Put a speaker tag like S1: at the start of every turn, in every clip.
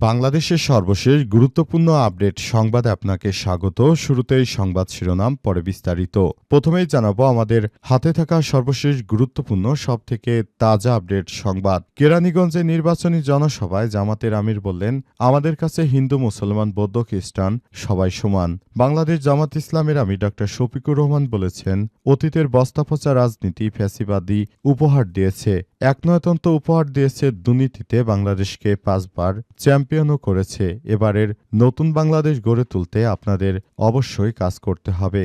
S1: বাংলাদেশের সর্বশেষ গুরুত্বপূর্ণ আপডেট সংবাদে আপনাকে স্বাগত। শুরুতেই সংবাদ শিরোনাম, পরে বিস্তারিত। প্রথমেই জানাব আমাদের হাতে থাকা সর্বশেষ গুরুত্বপূর্ণ, সবথেকে তাজা আপডেট সংবাদ। কেরানীগঞ্জে নির্বাচনী জনসভায় জামাতের আমির বললেন, আমাদের কাছে হিন্দু, মুসলমান, বৌদ্ধ, খ্রিস্টান সবাই সমান। বাংলাদেশ জামাত ইসলামের আমির ডক্টর শফিকুর রহমান বলেছেন, অতীতের বস্তাপচা রাজনীতি ফ্যাসিবাদী উপহার দিয়েছে। এক নয়তন্ত্র উপহার দিয়েছে দুর্নীতিতে বাংলাদেশকে পাঁচবার চ্যাম্পিয়নও করেছে। এবারের নতুন বাংলাদেশ গড়ে তুলতে আপনাদের অবশ্যই কাজ করতে হবে।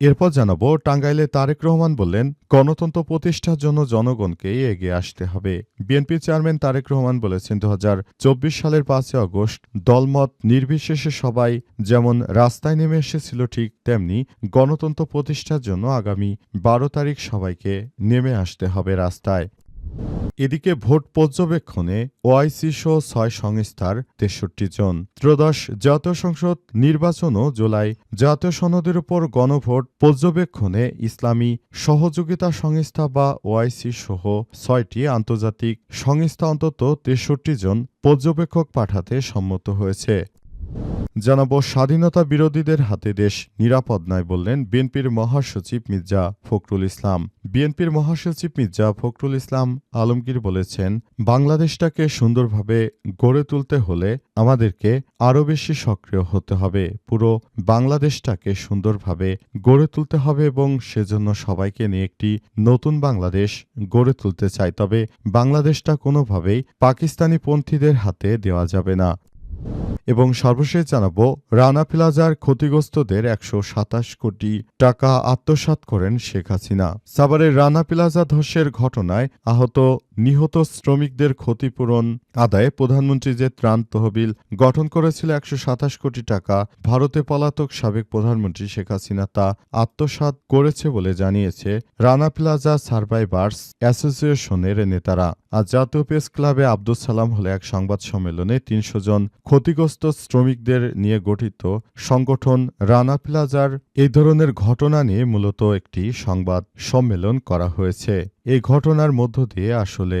S1: এরপর জানাব, টাঙ্গাইলে তারেক রহমান বললেন, গণতন্ত্র প্রতিষ্ঠার জন্য জনগণকে এগিয়ে আসতে হবে। বিএনপি চেয়ারম্যান তারেক রহমান বলেছেন দু হাজার চব্বিশ সালের পাঁচই আগস্ট দলমত নির্বিশেষে সবাই যেমন রাস্তায় নেমে এসেছিল ঠিক তেমনি গণতন্ত্র প্রতিষ্ঠার জন্য আগামী বারো তারিখ সবাইকে নেমে আসতে হবে রাস্তায়। এদিকে ভোট পর্যবেক্ষণে ওআইসি সহ ছয় সংস্থার তেষট্টি জন। ত্রয়োদশ জাতীয় সংসদ নির্বাচনও জুলাই। জাতীয় সনদের উপর গণভোট পর্যবেক্ষণে ইসলামী সহযোগিতা সংস্থা বা ওআইসি সহ ছয়টি আন্তর্জাতিক সংস্থা অন্তত তেষট্টি জন পর্যবেক্ষক পাঠাতে সম্মত হয়েছে। জানাব, স্বাধীনতা বিরোধীদের হাতে দেশ নিরাপদ নয় বললেন বিএনপির মহাসচিব মির্জা ফখরুল ইসলাম। বিএনপির মহাসচিব মির্জা ফখরুল ইসলাম আলমগীর বলেছেন, বাংলাদেশটাকে সুন্দরভাবে গড়ে তুলতে হলে আমাদেরকে আরও বেশি সক্রিয় হতে হবে। পুরো বাংলাদেশটাকে সুন্দরভাবে গড়ে তুলতে হবে এবং সেজন্য সবাইকে নিয়ে একটি নতুন বাংলাদেশ গড়ে তুলতে চাই। তবে বাংলাদেশটা কোনোভাবেই পাকিস্তানি পন্থীদের হাতে দেওয়া যাবে না। এবং সর্বশেষ জানাব, রানা প্লাজার ক্ষতিগ্রস্তদের একশো সাতাশ কোটি টাকা আত্মসাত করেন শেখ হাসিনা। সাভারের রানা প্লাজা ধসের ঘটনায় আহত নিহত শ্রমিকদের ক্ষতিপূরণ আদায়ে প্রধানমন্ত্রী যে ত্রাণ তহবিল গঠন করেছিল একশো সাতাশ কোটি টাকা, ভারতে পলাতক সাবেক প্রধানমন্ত্রী শেখ হাসিনা তা আত্মসাৎ করেছে বলে জানিয়েছে রানা প্লাজা সার্ভাইভার্স অ্যাসোসিয়েশনের নেতারা। আজ জাতীয় প্রেস ক্লাবে আব্দুল সালাম হলে এক সংবাদ সম্মেলনে তিনশো জন ক্ষতিগ্রস্ত শ্রমিকদের নিয়ে গঠিত সংগঠন রানা প্লাজার এই ধরনের ঘটনা নিয়ে মূলত একটি সংবাদ সম্মেলন করা হয়েছে। এই ঘটনার মধ্য দিয়ে আসলে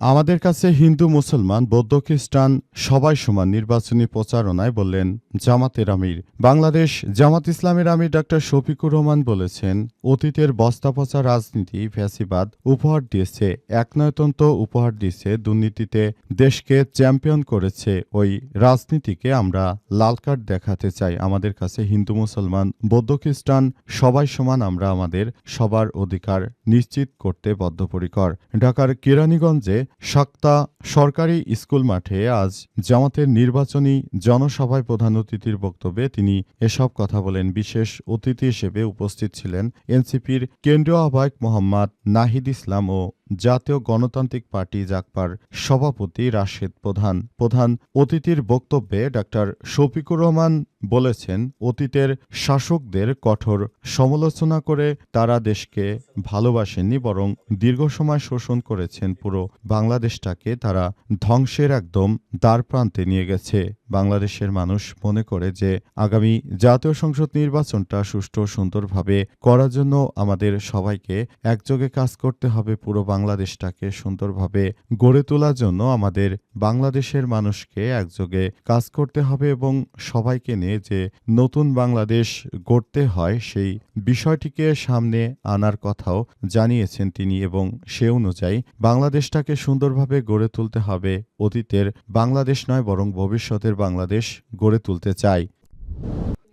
S1: আমাদের কাছে হিন্দু, মুসলমান, বৌদ্ধ, খ্রিস্টান সবাই সমান নির্বাচনী প্রচারণায় বললেন জামাতের আমির। বাংলাদেশ জামাত ইসলামের আমির ডাক্তার শফিকুর রহমান বলেছেন, অতীতের বস্তাপচা রাজনীতি ফ্যাসিবাদ উপহার দিয়েছে, একনয়তন্ত্র উপহার দিয়েছে, দুর্নীতিতে দেশকে চ্যাম্পিয়ন করেছে, ওই রাজনীতিকে আমরা লাল কার্ড দেখাতে চাই। আমাদের কাছে হিন্দু, মুসলমান, বৌদ্ধ, খ্রিস্টান সবাই সমান, আমরা আমাদের সবার অধিকার নিশ্চিত করতে বদ্ধপরিকর। ঢাকার কেরানীগঞ্জে সাক্তা সরকারি স্কুল মাঠে আজ জামাতের নির্বাচনী জনসভায় প্রধান অতিথির বক্তব্যে তিনি এসব কথা বলেন। বিশেষ অতিথি হিসেবে উপস্থিত ছিলেন এনসিপির কেন্দ্রীয় আহ্বায়ক মোহাম্মদ নাহিদ ইসলাম ও জাতীয় গণতান্ত্রিক পার্টি জাকপার সভাপতি রাশেদ প্রধান। প্রধান অতিথির বক্তব্যে ডাক্তার শফিকুর রহমান বলেছেন, অতীতের শাসকদের কঠোর সমালোচনা করে তারা দেশকে ভালোবাসেননি, বরং দীর্ঘ সময় শোষণ করেছেন পুরো বাংলাদেশটাকে। তারা ধ্বংসের একদম দ্বার প্রান্তে নিয়ে গেছে। বাংলাদেশের মানুষ মনে করে যে আগামী জাতীয় সংসদ নির্বাচনটা সুষ্ঠু সুন্দরভাবে করার জন্য আমাদের সবাইকে একযোগে কাজ করতে হবে, পুরো বাংলাদেশটাকে সুন্দরভাবে গড়ে তোলার জন্য আমাদের বাংলাদেশের মানুষকে একযোগে কাজ করতে হবে এবং সবাইকে নিয়ে যে নতুন বাংলাদেশ গড়তে হয় সেই বিষয়টিকে সামনে আনার কথাও জানিয়েছেন তিনি এবং সে অনুযায়ী বাংলাদেশটাকে সুন্দরভাবে গড়ে তুলতে হবে। অতীতের বাংলাদেশ নয়, বরং ভবিষ্যতের বাংলাদেশ গড়ে তুলতে চাই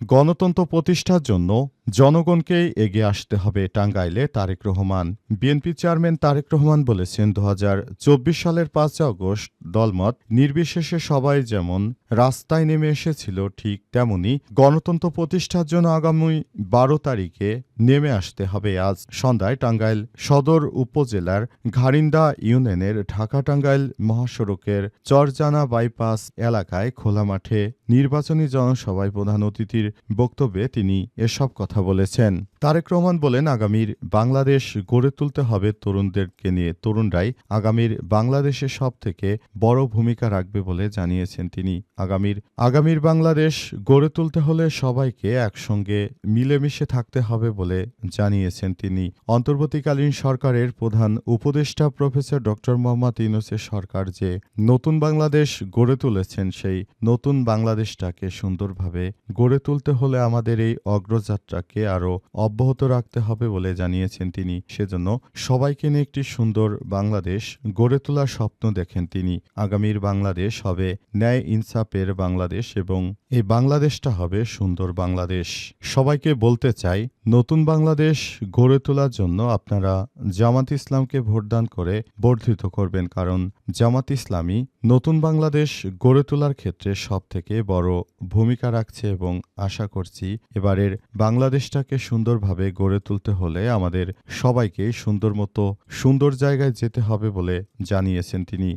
S1: গণতন্ত্র প্রতিষ্ঠার জন্য জনগণকেই এগিয়ে আসতে হবে টাঙ্গাইলে তারেক রহমান। বিএনপি চেয়ারম্যান তারেক রহমান বলেছেন দু হাজার চব্বিশ সালের পাঁচ আগস্ট দলমত নির্বিশেষে সবাই যেমন রাস্তায় নেমে এসেছিল ঠিক তেমনি গণতন্ত্র প্রতিষ্ঠার জন্য আগামী বারো তারিখে নেমে আসতে হবে। আজ সন্ধ্যায় টাঙ্গাইল সদর উপজেলার ঘারিন্দা ইউনিয়নের ঢাকা টাঙ্গাইল মহাসড়কের চরজানা বাইপাস এলাকায় খোলা মাঠে নির্বাচনী জনসভায় প্রধান অতিথির বক্তব্যে তিনি এসব কথা বলেছেন। তারেক রহমান বলেন, আগামীর বাংলাদেশ গড়ে তুলতে হবে তরুণদেরকে নিয়ে। তরুণরাই আগামীর বাংলাদেশে সব থেকে বড় ভূমিকা রাখবে বলে জানিয়েছেন তিনি। আগামীর আগামীর বাংলাদেশ গড়ে তুলতে হলে সবাইকে একসঙ্গে মিলেমিশে থাকতে হবে বলে জানিয়েছেন তিনি। অন্তর্বর্তীকালীন সরকারের প্রধান উপদেষ্টা প্রফেসর ড. মোহাম্মদ ইউনুসের সরকার যে নতুন বাংলাদেশ গড়ে তুলেছেন, সেই নতুন বাংলাদেশটাকে সুন্দরভাবে গড়ে তুলতে হলে আমাদের এই অগ্রযাত্রাকে আরও অব্যাহত রাখতে হবে বলে জানিয়েছেন তিনি। সেজন্য সবাইকে নিয়ে একটি সুন্দর বাংলাদেশ গড়ে তোলার স্বপ্ন দেখেন তিনি। আগামীর বাংলাদেশ হবে ন্যায় ইনসাফের বাংলাদেশ এবং এই বাংলাদেশটা হবে সুন্দর বাংলাদেশ। সবাইকে বলতে চাই, নতুন বাংলাদেশ গড়ে তোলার জন্য আপনারা জামাত ইসলামকে ভোটদান করে বর্ধিত করবেন, কারণ জামাত ইসলামী নতুন বাংলাদেশ গড়ে তোলার ক্ষেত্রে সব থেকে বড় ভূমিকা রাখছে এবং আশা করছি এবারের বাংলাদেশটাকে সুন্দরভাবে গড়ে তুলতে হলে আমাদের সবাইকে সুন্দর মতো সুন্দর জায়গায় যেতে হবে বলে জানিয়েছেন তিনি।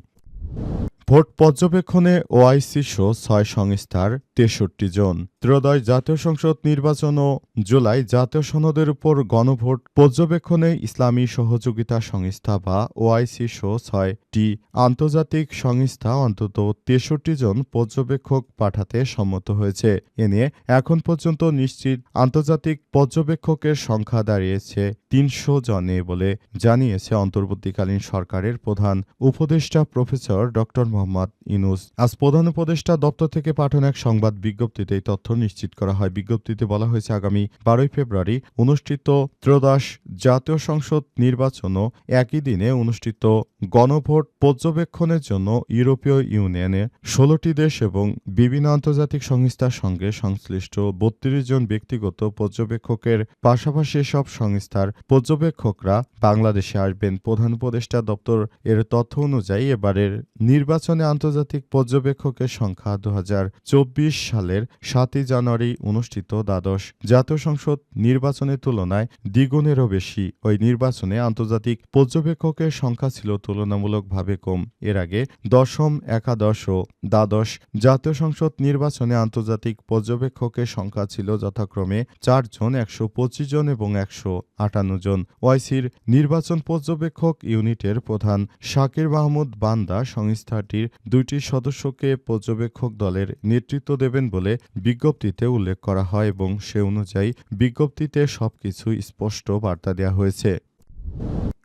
S1: ভোট পর্যবেক্ষণে ওআইসি শো ছয় সংস্থার তেষট্টি জন। ত্রয়োদশ জাতীয় সংসদ নির্বাচন ও জুলাই জাতীয় সনদের উপর গণভোট পর্যবেক্ষণে ইসলামী সহযোগিতা সংস্থা বা ওআইসি শো ছয়টি আন্তর্জাতিক সংস্থা অন্তত তেষট্টি জন পর্যবেক্ষক পাঠাতে সম্মত হয়েছে। এ নিয়ে এখন পর্যন্ত নিশ্চিত আন্তর্জাতিক পর্যবেক্ষকের সংখ্যা দাঁড়িয়েছে তিনশো জনে বলে জানিয়েছে অন্তর্বর্তীকালীন সরকারের প্রধান উপদেষ্টা প্রফেসর ড মোহাম্মদ ইনুস আজ প্রধান উপদেষ্টা দপ্তর থেকে পাঠানো এক সংবাদ বিজ্ঞপ্তিতে এই তথ্য নিশ্চিত করা হয়। বিজ্ঞপ্তিতে বলা হয়েছে, আগামী বারোই ফেব্রুয়ারি অনুষ্ঠিত ত্রয়োদশ জাতীয় সংসদ নির্বাচনও একই দিনে অনুষ্ঠিত গণভোট পর্যবেক্ষণের জন্য ইউরোপীয় ইউনিয়নের ষোলোটি দেশ এবং বিভিন্ন আন্তর্জাতিক সংস্থার সঙ্গে সংশ্লিষ্ট বত্রিশ জন ব্যক্তিগত পর্যবেক্ষকের পাশাপাশি সব সংস্থার পর্যবেক্ষকরা বাংলাদেশে আসবেন। প্রধান উপদেষ্টা দপ্তর এর তথ্য অনুযায়ী এবারের নির্বাচনে আন্তর্জাতিক পর্যবেক্ষকের সংখ্যা দু হাজার চব্বিশ সালের সাতই জানুয়ারি অনুষ্ঠিত দ্বাদশ জাতীয় সংসদ নির্বাচনের তুলনায় দ্বিগুণেরও বেশি। ওই নির্বাচনে আন্তর্জাতিক পর্যবেক্ষকের সংখ্যা ছিল তুলনামূলকভাবে কম। এর আগে দশম, একাদশ ও দ্বাদশ জাতীয় সংসদ নির্বাচনে আন্তর্জাতিক পর্যবেক্ষকের সংখ্যা ছিল যথাক্রমে চারজন একশো পঁচিশ জন এবং একশো আটান্ন জন। ওয়াইসির নির্বাচন পর্যবেক্ষক ইউনিটের প্রধান শাকির মাহমুদ বান্দা সংস্থাটির দুইটি সদস্যকে পর্যবেক্ষক দলের নেতৃত্ব দেবেন বলে বিজ্ঞপ্তিতে উল্লেখ করা হয় এবং সে অনুযায়ী বিজ্ঞপ্তিতে সবকিছু স্পষ্ট বার্তা দেওয়া হয়েছে।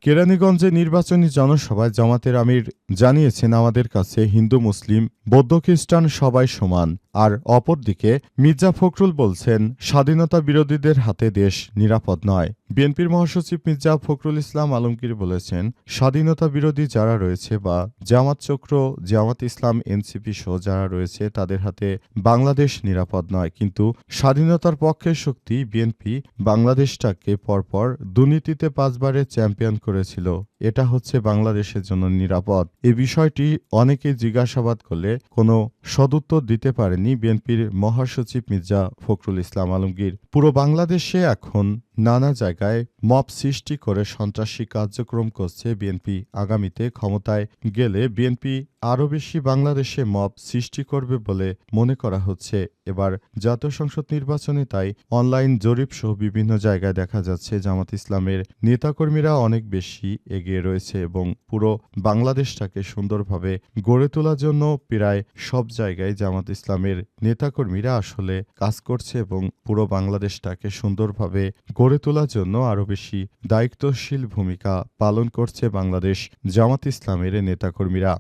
S1: কেরানীগঞ্জে নির্বাচনী জনসভায় জামাতের আমির জানিয়েছেন, আমাদের কাছে হিন্দু, মুসলিম, বৌদ্ধ খ্রিস্টান সবাই সমান। আর অপরদিকে মির্জা ফখরুল বলছেন, স্বাধীনতা বিরোধীদের হাতে দেশ নিরাপদ নয়। বিএনপির মহাসচিব মির্জা ফখরুল ইসলাম আলমগীর বলেছেন, স্বাধীনতা বিরোধী যারা রয়েছে বা জামাত চক্র, জামাত ইসলাম, এনসিপি সহ যারা রয়েছে, তাদের হাতে বাংলাদেশ নিরাপদ নয়। কিন্তু স্বাধীনতার পক্ষের শক্তি বিএনপি বাংলাদেশটাকে পরপর দুর্নীতিতে পাঁচবারের চ্যাম্পিয়ন করেছিল। এটা হচ্ছে বাংলাদেশের জন্য নিরাপদ। এ বিষয়টি অনেকে জিজ্ঞাসাবাদ করলে কোনো সদুত্তর দিতে পারেনি বিএনপির মহাসচিব মির্জা ফখরুল ইসলাম আলমগীর। পুরো বাংলাদেশে এখন নানা জায়গায় মব সৃষ্টি করে সন্ত্রাসী কার্যক্রম করছে বিএনপি। আগামীতে ক্ষমতায় গেলে বিএনপি আরও বেশি বাংলাদেশে মব সৃষ্টি করবে বলে মনে করা হচ্ছে। এবার জাতীয় সংসদ নির্বাচনে তাই অনলাইন জরিপ সহ বিভিন্ন জায়গায় দেখা যাচ্ছে জামাত ইসলামের নেতাকর্মীরা অনেক বেশি এগিয়ে রয়েছে এবং পুরো বাংলাদেশটাকে সুন্দরভাবে গড়ে তোলার জন্য প্রায় সব জায়গায় জামাত ইসলামের নেতাকর্মীরা আসলে কাজ করছে এবং পুরো বাংলাদেশটাকে সুন্দরভাবে গড়ে তোলার জন্য আরও বেশি দায়িত্বশীল ভূমিকা পালন করছে বাংলাদেশ জামাত ইসলামের নেতাকর্মীরা।